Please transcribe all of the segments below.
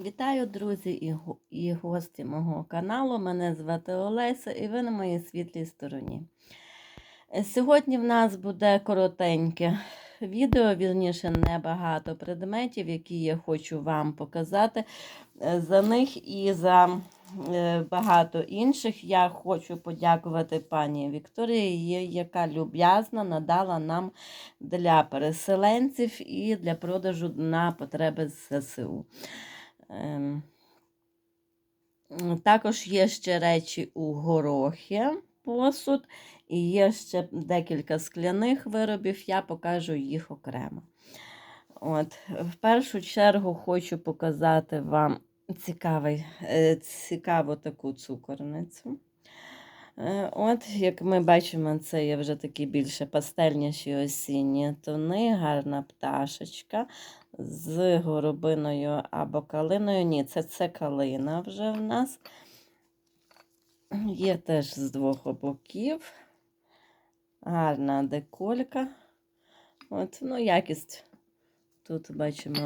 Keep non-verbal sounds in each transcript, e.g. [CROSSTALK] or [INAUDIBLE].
Вітаю, друзі і, гості мого каналу. Мене звати Олеся і ви на моїй світлій стороні. Сьогодні в нас буде коротеньке відео, вірніше, небагато предметів, які я хочу вам показати. За них і за е, багато інших я хочу подякувати пані Вікторії, яка люб'язно надала нам для переселенців і для продажу на потреби ЗСУ. Ем, Також є ще речі у горохі, посуд, і є ще декілька скляних виробів, я покажу їх окремо. От, в першу чергу хочу показати вам цікавий, е, цікаву таку цукорницю. Е, От, як ми бачимо, це є вже такі більше пастельніші осінні тони, гарна пташечка з горобиною або калиною. Ні, це, це калина вже в нас. Є теж з двох боків. Гарна деколька. От, ну, якість. Тут бачимо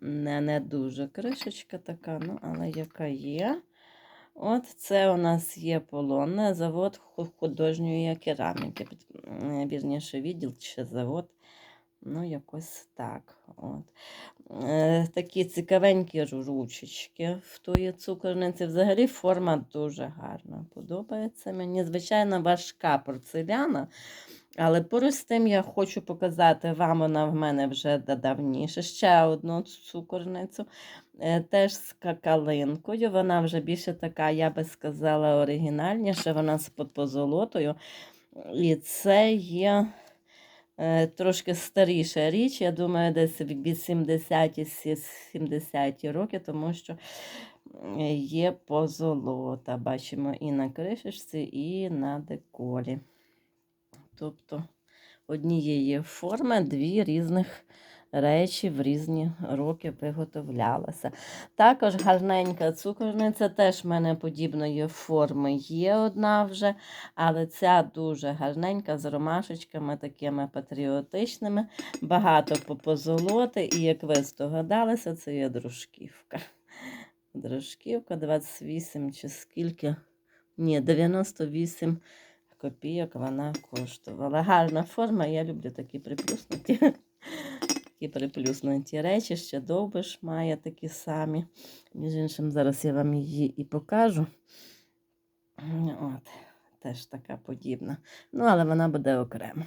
не, не дуже кришечка така, ну, але яка є. От це у нас є полонне завод художньої кераміки. Вірніше, відділ чи завод. Ну, якось так. От. Е, такі цікавенькі ручечки в тої цукорниці. Взагалі форма дуже гарна. Подобається мені. Звичайно, важка порцеляна. Але поруч з тим я хочу показати вам, вона в мене вже давніше. Ще одну цукорницю, е, теж з какалинкою. Вона вже більше така, я би сказала, оригінальніша. Вона з позолотою. І це є е, трошки старіша річ. Я думаю, десь від 80-ті, сі- 70-ті роки, тому що е, є позолота. Бачимо і на кришечці, і на деколі. Тобто однієї форми дві різних речі в різні роки виготовлялися. Також гарненька цукорниця, теж в мене подібної форми є одна вже, але ця дуже гарненька з ромашечками такими патріотичними, багато по- позолоти, і як ви здогадалися, це є дружківка. Дружківка 28 чи скільки? Ні, 98 копійок вона коштувала. Гарна форма, я люблю такі приплюснуті. [LAUGHS] Такі приплюснуті речі, ще довбиш має такі самі. Між іншим, зараз я вам її і покажу. От, теж така подібна. Ну, але вона буде окремо.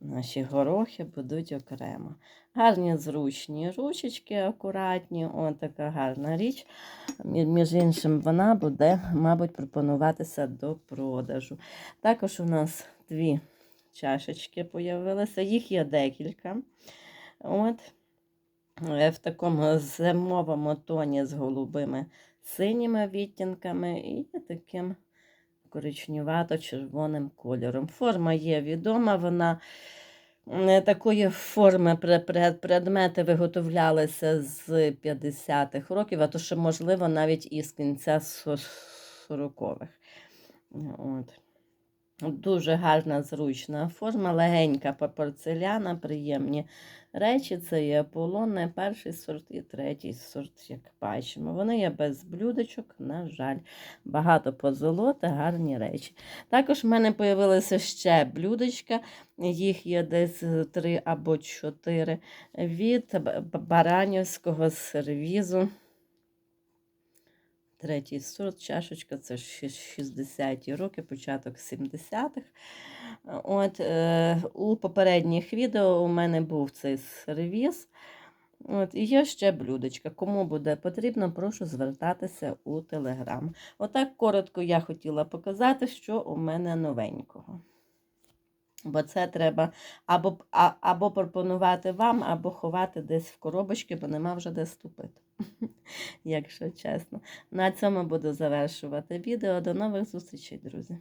Наші горохи будуть окремо. Гарні зручні ручечки, акуратні, О, така гарна річ. Між іншим, вона буде, мабуть, пропонуватися до продажу. Також у нас дві чашечки появилися, їх є декілька. От. Е, В такому зимовому тоні з голубими синіми відтінками і таким коричневато-червоним кольором. Форма є відома, вона е, такої форми пре- пре- предмети виготовлялися з 50-х років, а то ще, можливо, навіть із кінця 40-х. От. Дуже гарна, зручна форма, легенька порцеляна, приємні речі. Це є полонне, перший сорт і третій сорт, як бачимо. Вони є без блюдечок, на жаль. Багато позолоти, гарні речі. Також в мене з'явилися ще блюдечка, їх є десь три або чотири від баранівського сервізу. Третій сорт, чашечка, це ще 60-ті роки, початок 70-х. От, е, у попередніх відео у мене був цей сервіс. От, і є ще блюдечка. Кому буде потрібно, прошу звертатися у Телеграм. Отак коротко я хотіла показати, що у мене новенького. Бо це треба або, а, або пропонувати вам, або ховати десь в коробочки, бо нема вже де ступити. [LAUGHS] Якщо чесно. На цьому буду завершувати відео. До нових зустрічей, друзі.